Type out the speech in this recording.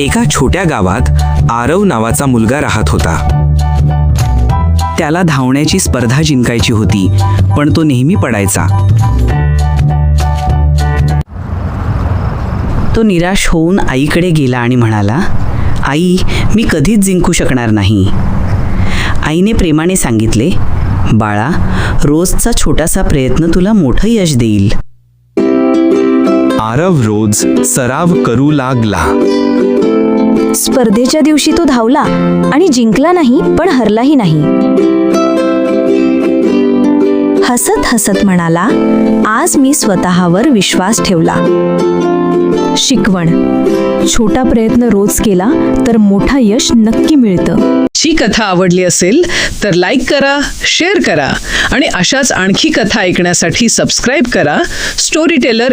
एका छोट्या गावात आरव नावाचा मुलगा राहत होता. त्याला धावण्याची स्पर्धा जिंकायची होती पण तो नेहमी पडायचा. तो निराश होऊन आईकडे गेला आणि म्हणाला आई मी कधीच जिंकू शकणार नाही. आईने प्रेमाने सांगितले बाळा रोजचा छोटासा प्रयत्न तुला मोठं यश देईल. आरव रोज सराव करू लागला. स्पर्धेच्या दिवशी तो धावला आणि जिंकला नाही पण हरलाही नाही. हसत हसत म्हणाला आज मी स्वतःवर विश्वास ठेवला. शिकवण. छोटा प्रयत्न रोज केला तर मोठा यश नक्की मिळतं. ही कथा आवडली असेल तर लाईक करा शेअर करा आणि अशाच आणखी कथा ऐकण्यासाठी सबस्क्राईब करा. Story teller